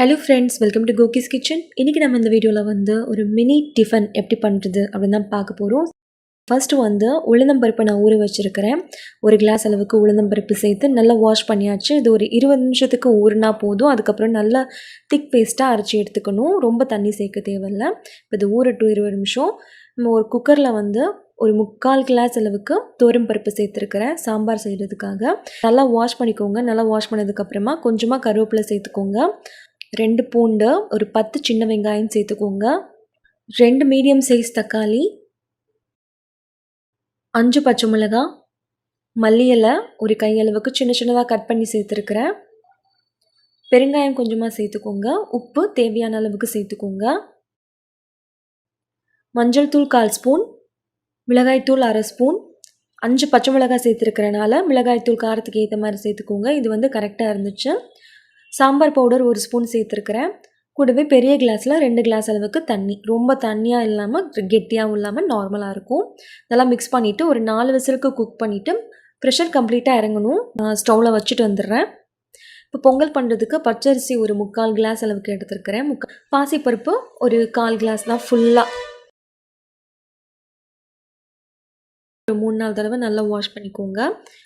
Hello friends welcome to Kokis kitchen இன்றைக்கி நம்ம இந்த வீடியோவில் வந்து ஒரு மினி டிஃபன் எப்படி பண்ணுறது அப்படின்னு தான் பார்க்க போகிறோம் ஃபஸ்ட்டு வந்து உளுந்தம்பருப்பு நான் ஊற வச்சுருக்கிறேன். ஒரு கிளாஸ் அளவுக்கு உளுந்தம்பருப்பு சேர்த்து நல்லா வாஷ் பண்ணியாச்சு. இது ஒரு இருபது நிமிஷத்துக்கு ஊறினா போதும். அதுக்கப்புறம் நல்லா திக் பேஸ்ட்டாக அரைச்சி எடுத்துக்கணும். ரொம்ப தண்ணி சேர்க்க தேவையில்ல. இப்போ இது ஊற டூ இருபது நிமிஷம். நம்ம ஒரு குக்கரில் வந்து ஒரு முக்கால் கிளாஸ் அளவுக்கு தோரம் பருப்பு சேர்த்துருக்கிறேன் சாம்பார் செய்கிறதுக்காக நல்லா வாஷ் பண்ணிக்கோங்க. நல்லா வாஷ் பண்ணதுக்கப்புறமா கொஞ்சமாக கருவேப்பிலை சேர்த்துக்கோங்க. ரெண்டு பூண்டு ஒரு பத்து சின்ன வெங்காயம் சேர்த்துக்கோங்க. ரெண்டு மீடியம் சைஸ் தக்காளி அஞ்சு பச்சை மிளகா மல்லி இலை ஒரு கையளவுக்கு சின்ன சின்னதாக கட் பண்ணி சேர்த்துருக்குறேன். பெருங்காயம் கொஞ்சமாக சேர்த்துக்கோங்க. உப்பு தேவையான அளவுக்கு சேர்த்துக்கோங்க. மஞ்சள் தூள் கால் ஸ்பூன் மிளகாய்த்தூள் அரை ஸ்பூன் அஞ்சு பச்சை மிளகாய் சேர்த்துருக்கிறனால மிளகாய்த்தூள் காரத்துக்கு ஏற்ற மாதிரி சேர்த்துக்கோங்க. இது வந்து கரெக்டாக இருந்துச்சு. சாம்பார் பவுடர் ஒரு ஸ்பூன் சேர்த்துருக்குறேன். கூடவே பெரிய கிளாஸில் ரெண்டு கிளாஸ் அளவுக்கு தண்ணி. ரொம்ப தண்ணியாக இல்லாமல் கெட்டியாகவும் இல்லாமல் நார்மலாக இருக்கும். இதெல்லாம் மிக்ஸ் பண்ணிவிட்டு ஒரு நாலு விசிலுக்கு குக் பண்ணிவிட்டு ப்ரெஷர் கம்ப்ளீட்டாக இறங்கணும். நான் ஸ்டவ்வில் வச்சுட்டு வந்துடுறேன். இப்போ பொங்கல் பண்ணுறதுக்கு பச்சரிசி ஒரு முக்கால் கிளாஸ் அளவுக்கு எடுத்துருக்கிறேன். முக்கா பாசிப்பருப்பு ஒரு கால் கிளாஸ் தான் ஃபுல்லாக ஒரு மூணு நாலு தடவை நல்லா வாஷ் பண்ணிக்கோங்க.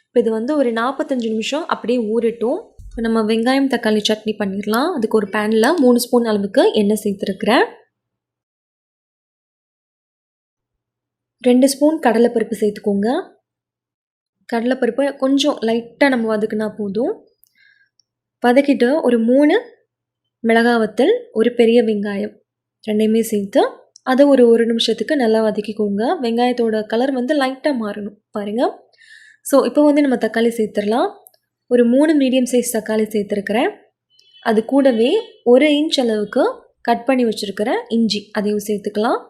இப்போ இது வந்து ஒரு நாற்பத்தஞ்சு நிமிஷம் அப்படியே ஊறட்டும். இப்போ நம்ம வெங்காயம் தக்காளி சட்னி பண்ணிடலாம். அதுக்கு ஒரு பேனில் மூணு ஸ்பூன் அளவுக்கு எண்ணெய் சேர்த்துருக்குறேன். ரெண்டு ஸ்பூன் கடலைப்பருப்பு சேர்த்துக்கோங்க. கடலைப்பருப்பு கொஞ்சம் லைட்டாக நம்ம வதக்குனா போதும். வதக்கிட்டு ஒரு மூணு மிளகா வத்தல் ஒரு பெரிய வெங்காயம் ரெண்டையுமே சேர்த்து அதை ஒரு ஒரு நிமிஷத்துக்கு நல்லா வதக்கிக்கோங்க. வெங்காயத்தோட கலர் வந்து லைட்டாக மாறணும் பாருங்கள் ஸோ இப்போ வந்து நம்ம தக்காளி சேர்த்துடலாம். ஒரு மூணு மீடியம் சைஸ் தக்காளி சேர்த்துருக்கிறேன். அது கூடவே ஒரு இன்ச் அளவுக்கு கட் பண்ணி வச்சுருக்கிற இஞ்சி அதையும் சேர்த்துக்கலாம்.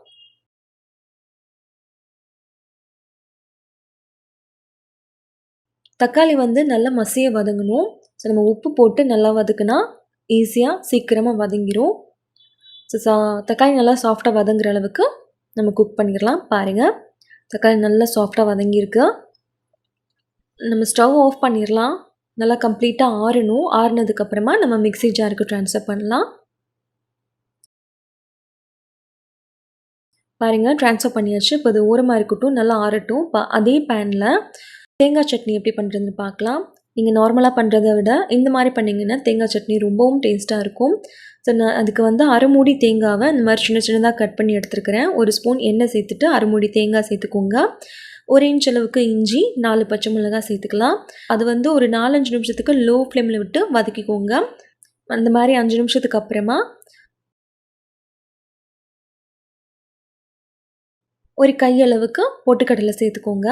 தக்காளி வந்து நல்லா மசிய வதங்கணும். ஸோ நம்ம உப்பு போட்டு நல்லா வதக்குனா ஈஸியாக சீக்கிரமாக வதங்கிடும் ஸோ சா தக்காளி நல்லா சாஃப்டாக வதங்குற அளவுக்கு நம்ம குக் பண்ணிடலாம் பாருங்கள் தக்காளி நல்லா சாஃப்டாக வதங்கியிருக்கு. நம்ம ஸ்டவ் ஆஃப் பண்ணிடலாம் நல்லா கம்ப்ளீட்டாக ஆறணும். ஆறுனதுக்கப்புறமா நம்ம மிக்ஸி ஜாருக்கு ட்ரான்ஸ்ஃபர் பண்ணலாம். பாருங்கள் ட்ரான்ஸ்ஃபர் பண்ணியாச்சு. இப்போ அது ஓரமாக இருக்கட்டும் நல்லா ஆறட்டும். இப்போ அதே பேனில் தேங்காய் சட்னி எப்படி பண்ணுறதுன்னு பார்க்கலாம். நீங்கள் நார்மலாக பண்ணுறத விட இந்த மாதிரி பண்ணிங்கன்னா தேங்காய் சட்னி ரொம்பவும் டேஸ்ட்டாக இருக்கும். ஸோ நான் அதுக்கு வந்து அரைமூடி தேங்காவை இந்த மாதிரி சின்ன சின்னதாக கட் பண்ணி எடுத்துருக்கிறேன். ஒரு ஸ்பூன் எண்ணெய் சேர்த்துட்டு அரைமூடி தேங்காய் சேர்த்துக்கோங்க. ஒரு இன்ச் அளவுக்கு இஞ்சி நாலு பச்சை மிளகாய் சேர்த்துக்கலாம். அது வந்து ஒரு நாலஞ்சு நிமிஷத்துக்கு லோ ஃப்ளேமில் விட்டு வதக்கிக்கோங்க. அந்த மாதிரி அஞ்சு நிமிஷத்துக்கு அப்புறமா ஒரு கையளவுக்கு பொட்டுக்கடலை சேர்த்துக்கோங்க.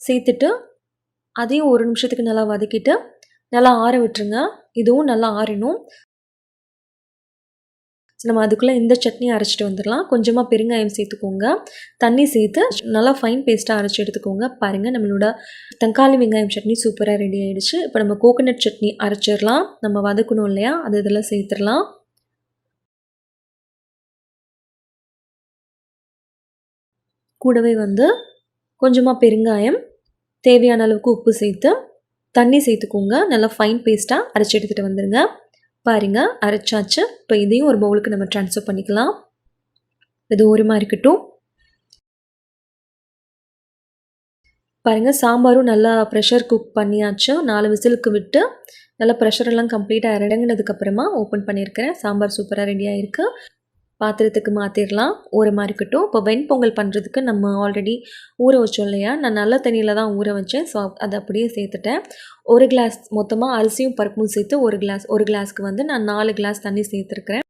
சேர்த்துட்டு அதையும் ஒரு நிமிஷத்துக்கு நல்லா வதக்கிட்டு நல்லா ஆற விட்டுருங்க. இதுவும் நல்லா ஸோ நம்ம அதுக்குள்ளே இந்த சட்னி அரைச்சிட்டு வந்துடலாம். கொஞ்சமாக பெருங்காயம் சேர்த்துக்கோங்க. தண்ணி சேர்த்து நல்லா ஃபைன் பேஸ்ட்டாக அரைச்சி எடுத்துக்கோங்க. பாருங்கள் நம்மளோட தக்காளி வெங்காயம் சட்னி சூப்பராக ரெடி ஆகிடுச்சு இப்போ நம்ம கோகோனட் சட்னி அரைச்சிடலாம். நம்ம வதக்கணும் இல்லையா? அது இதெல்லாம் சேர்த்துடலாம். கூடவே வந்து கொஞ்சமாக பெருங்காயம் தேவையான அளவுக்கு உப்பு சேர்த்து தண்ணி சேர்த்துக்கோங்க. நல்லா ஃபைன் பேஸ்ட்டாக அரைச்சி எடுத்துகிட்டு வந்துடுங்க பாருங்கள் அரைச்சாச்சு. இப்போ இதையும் ஒரு பவுலுக்கு நம்ம ட்ரான்ஸ்ஃபர் பண்ணிக்கலாம். இது ஓரமாக இருக்கட்டும். பாருங்கள் சாம்பாரும் நல்லா ப்ரெஷர் குக் பண்ணியாச்சு. நாலு விசிலுக்கு விட்டு நல்லா ப்ரெஷரெல்லாம் கம்ப்ளீட்டாக இறங்கினதுக்கப்புறமா ஓப்பன் பண்ணியிருக்கிறேன். சாம்பார் சூப்பராக ரெடியாக இருக்குது பாத்திரத்துக்கு மாற்றிடலாம் ஓரமாக இருக்கட்டும். இப்போ வெண்பொங்கல் பண்ணுறதுக்கு நம்ம ஆல்ரெடி ஊற வச்சோம் இல்லையா? நான் நல்ல தண்ணியில் தான் ஊற வச்சேன். ஸோ அதை அப்படியே சேர்த்துட்டேன். ஒரு கிளாஸ் மொத்தமாக அரிசியும் பருப்பும் சேர்த்து ஒரு கிளாஸ் ஒரு கிளாஸ்க்கு வந்து நான் நாலு கிளாஸ் தண்ணி சேர்த்துருக்குறேன்.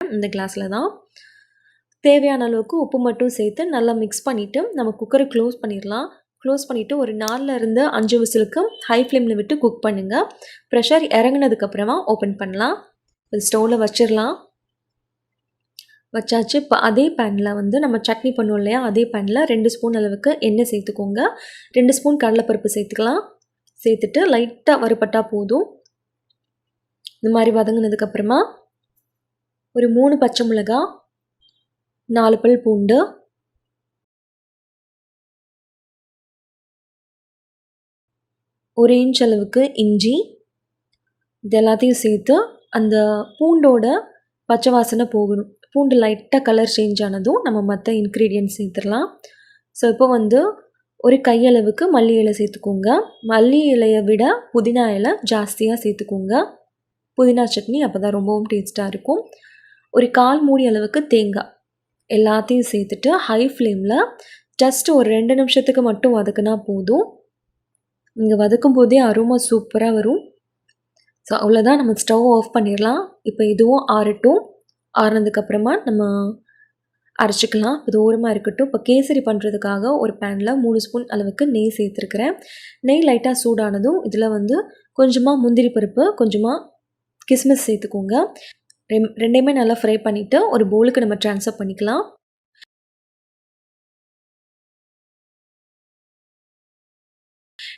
இந்த கிளாஸில் தான். தேவையான அளவுக்கு உப்பு மட்டும் சேர்த்து நல்லா மிக்ஸ் பண்ணிவிட்டு நம்ம குக்கரை க்ளோஸ் பண்ணிடலாம். க்ளோஸ் பண்ணிவிட்டு ஒரு நாலில் இருந்து அஞ்சு விசிலுக்கு ஹை ஃப்ளேமில் விட்டு குக் பண்ணுங்கள் ப்ரெஷர் இறங்கினதுக்கப்புறமா ஓப்பன் பண்ணலாம். இப்போ ஸ்டவ்வில் வச்சிடலாம். வச்சாச்சு. இப்போ அதே பேனில் வந்து நம்ம சட்னி பண்ணுவோம் இல்லையா? அதே பேனில் ரெண்டு ஸ்பூன் அளவுக்கு எண்ணெய் சேர்த்துக்கோங்க. ரெண்டு ஸ்பூன் கடலைப்பருப்பு சேர்த்துக்கலாம். சேர்த்துட்டு லைட்டாக வறுபட்டால் போதும். இந்த மாதிரி வதங்கினதுக்கப்புறமா ஒரு மூணு பச்சை மிளகா நாலு பல் பூண்டு ஒரு இன்ச் அளவுக்கு இஞ்சி இது எல்லாத்தையும் சேர்த்து அந்த பூண்டோட பச்சை வாசனை போகணும். பூண்டு லைட்டாக கலர் சேஞ்ச் ஆனதும் நம்ம மற்ற இன்க்ரீடியன்ட்ஸ் சேர்த்துடலாம். ஸோ இப்போ வந்து ஒரு கையளவுக்கு மல்லி இலை சேர்த்துக்கோங்க. மல்லி இலையை விட புதினா இலை ஜாஸ்தியாக சேர்த்துக்கோங்க. புதினா சட்னி அப்போ தான் ரொம்பவும் டேஸ்ட்டாக இருக்கும். ஒரு கால் மூடி அளவுக்கு தேங்காய் எல்லாத்தையும் சேர்த்துட்டு ஹை ஃப்ளேமில் ஜஸ்ட் ஒரு ரெண்டு நிமிஷத்துக்கு மட்டும் வதக்குனா போதும். நீங்கள் வதக்கும் போதே அருமை சூப்பராக வரும். ஸோ அவ்வளோதான் நம்ம ஸ்டவ் ஆஃப் பண்ணிடலாம் இப்போ இதுவும் ஆறட்டும். ஆறுனதுக்கப்புறமா நம்ம அரைச்சிக்கலாம். இது ஓரமாக இருக்கட்டும். இப்போ கேசரி பண்ணுறதுக்காக ஒரு பேனில் மூணு ஸ்பூன் அளவுக்கு நெய் சேர்த்துருக்குறேன். நெய் லைட்டாக சூடானதும் இதில் வந்து கொஞ்சமாக முந்திரி பருப்பு கொஞ்சமாக கிஸ்மிஸ் சேர்த்துக்கோங்க. ரெம் ரெண்டையுமே நல்லா ஃப்ரை பண்ணிவிட்டு ஒரு பவுலுக்கு நம்ம ட்ரான்ஸ்ஃபர் பண்ணிக்கலாம்.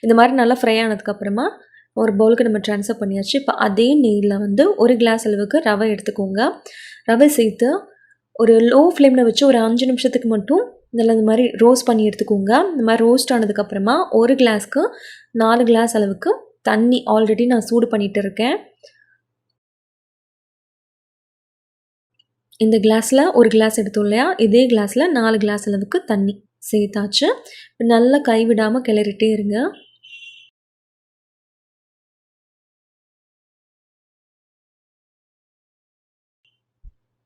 இந்த மாதிரி நல்லா ஃப்ரை ஆனதுக்கப்புறமா ஒரு பவுலுக்கு நம்ம ட்ரான்ஸ்ஃபர் பண்ணியாச்சு. இப்போ அதே நெய்யில் வந்து ஒரு கிளாஸ் அளவுக்கு ரவை எடுத்துக்கோங்க. ரவை சேர்த்து ஒரு லோ ஃப்ளேமில் வச்சு ஒரு அஞ்சு நிமிஷத்துக்கு மட்டும் இதில் இந்த மாதிரி ரோஸ்ட் பண்ணி எடுத்துக்கோங்க. இந்த மாதிரி ரோஸ்ட் ஆனதுக்கப்புறமா ஒரு கிளாஸ்க்கு நாலு கிளாஸ் அளவுக்கு தண்ணி ஆல்ரெடி நான் சூடு பண்ணிகிட்டு இருக்கேன். இந்த கிளாஸில் ஒரு கிளாஸ் எடுத்தோம் இல்லையா? இதே கிளாஸில் நாலு கிளாஸ் அளவுக்கு தண்ணி சேர்த்தாச்சு. நல்லா கைவிடாமல் கிளறிட்டே இருங்க.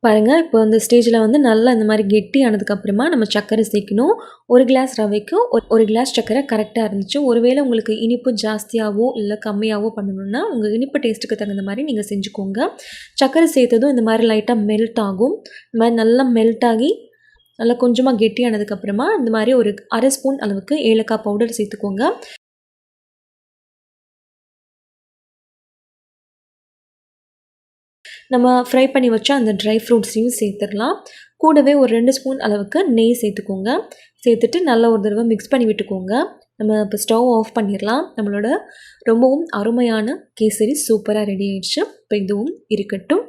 பாருங்கள் இப்போ இந்த ஸ்டேஜில் வந்து நல்லா இந்த மாதிரி கெட்டி ஆனதுக்கப்புறமா நம்ம சர்க்கரை சேர்க்கணும். ஒரு கிளாஸ் ரவைக்கு ஒரு கிளாஸ் சர்க்கரை கரெக்டாக இருந்துச்சு. ஒருவேளை உங்களுக்கு இனிப்பு ஜாஸ்தியாகவோ இல்லை கம்மியாகவோ பண்ணணுன்னா உங்கள் இனிப்பு டேஸ்ட்டுக்கு தகுந்த மாதிரி நீங்கள் செஞ்சுக்கோங்க. சர்க்கரை சேர்த்ததும் இந்த மாதிரி லைட்டாக மெல்ட் ஆகும். இந்த மாதிரி நல்லா மெல்ட் ஆகி நல்லா கொஞ்சமாக கெட்டியானதுக்கப்புறமா இந்த மாதிரி ஒரு அரை ஸ்பூன் அளவுக்கு ஏலக்காய் பவுடர் சேர்த்துக்கோங்க. நம்ம ஃப்ரை பண்ணி வச்ச அந்த ட்ரை ஃப்ரூட்ஸையும் சேர்த்துடலாம். கூடவே ஒரு ரெண்டு ஸ்பூன் அளவுக்கு நெய் சேர்த்துக்கோங்க. சேர்த்துட்டு நல்லா ஒரு தடவை மிக்ஸ் பண்ணி விட்டுக்கோங்க. நம்ம இப்போ ஸ்டவ் ஆஃப் பண்ணிடலாம். நம்மளோட ரொம்பவும் அருமையான கேசரி சூப்பராக ரெடி ஆயிடுச்சு. இப்போ இதுவும் இருக்கட்டும்.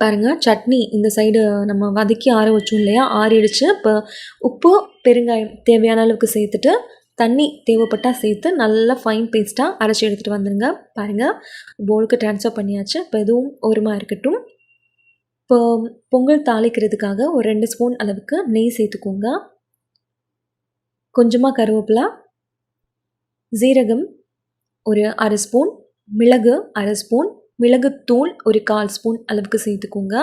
பாருங்கள் சட்னி இந்த சைடு நம்ம வதக்கி ஆற வச்சோம் இல்லையா? ஆறிடுச்சு. இப்போ உப்பு பெருங்காயம் தேவையான அளவுக்கு சேர்த்துட்டு தண்ணி தேவைப்பட்டால் சேர்த்து நல்லா ஃபைன் பேஸ்ட்டாக அரைச்சி எடுத்துகிட்டு வந்துடுங்க பாருங்கள் போலுக்கு ட்ரான்ஸ்ஃபர் பண்ணியாச்சு. இப்போ எதுவும் ஓரமாக இருக்கட்டும். இப்போ பொங்கல் தாளிக்கிறதுக்காக ஒரு ரெண்டு ஸ்பூன் அளவுக்கு நெய் சேர்த்துக்கோங்க. கொஞ்சமாக கருவேப்பிலா ஜீரகம் ஒரு அரை ஸ்பூன் மிளகு அரை ஸ்பூன் மிளகுத்தூள் ஒரு கால் ஸ்பூன் அளவுக்கு சேர்த்துக்கோங்க.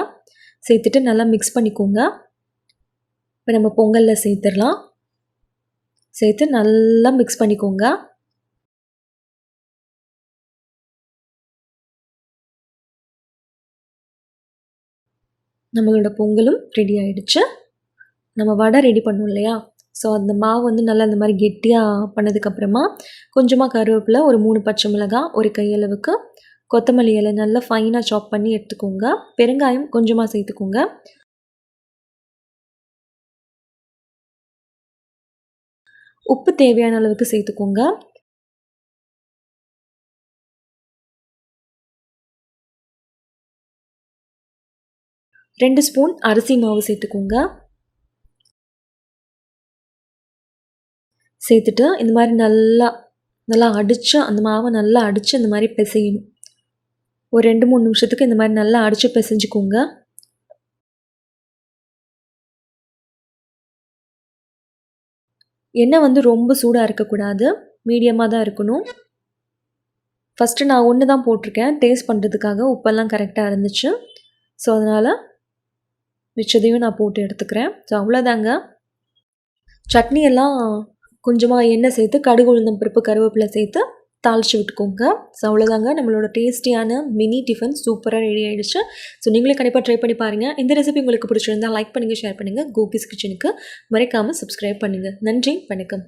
சேர்த்துட்டு நல்லா மிக்ஸ் பண்ணிக்கோங்க. இப்போ நம்ம பொங்கலில் சேர்த்துடலாம். சேர்த்து நல்லா மிக்ஸ் பண்ணிக்கோங்க. நம்மளோட பொங்கலும் ரெடி ஆகிடுச்சு நம்ம வடை ரெடி பண்ணோம் இல்லையா? ஸோ அந்த மாவு வந்து நல்லா இந்த மாதிரி கெட்டியாக பண்ணதுக்கப்புறமா கொஞ்சமாக கருவேப்பிலை ஒரு மூணு பச்சை மிளகாய் ஒரு கையளவுக்கு கொத்தமல்லி இலை நல்லா ஃபைனாக சாப் பண்ணி எடுத்துக்கோங்க. பெருங்காயம் கொஞ்சமாக சேர்த்துக்கோங்க. உப்பு தேவையான அளவுக்கு சேர்த்துக்கோங்க. ரெண்டு ஸ்பூன் அரிசி மாவு சேர்த்துக்கோங்க. சேர்த்துட்டு இந்த மாதிரி நல்லா நல்லா அடித்து அந்த மாவை நல்லா அடித்து இந்த மாதிரி பிசையணும். ஒரு ரெண்டு மூணு நிமிஷத்துக்கு இந்த மாதிரி நல்லா அடித்து பிசைஞ்சுக்கோங்க. எண்ணெய் வந்து ரொம்ப சூடாக இருக்கக்கூடாது. மீடியமாக தான் இருக்கணும். ஃபஸ்ட்டு நான் ஒன்று தான் போட்டிருக்கேன். டேஸ்ட் பண்ணுறதுக்காக உப்பெல்லாம் கரெக்டாக இருந்துச்சு. ஸோ அதனால் மிச்சதையும் நான் போட்டு எடுத்துக்கிறேன். ஸோ அவ்வளோதாங்க. சட்னியெல்லாம் கொஞ்சமாக எண்ணெய் சேர்த்து கடுகு உளுந்தம் பருப்பு கருவேப்பிலை சேர்த்து தாளித்து விட்டுக்கோங்க. ஸோ அவ்வளோதாங்க நம்மளோட டேஸ்டியான மினி டிஃபன் சூப்பராக ரெடி ஆகிடுச்சு ஸோ நீங்களே கண்டிப்பாக ட்ரை பண்ணி பாருங்கள் இந்த ரெசிபி உங்களுக்கு பிடிச்சிருந்தால் லைக் பண்ணுங்கள் ஷேர் பண்ணுங்கள் கோபிஸ் கிச்சனுக்கு மறைக்காமல் சப்ஸ்கிரைப் பண்ணுங்கள் நன்றி வணக்கம்.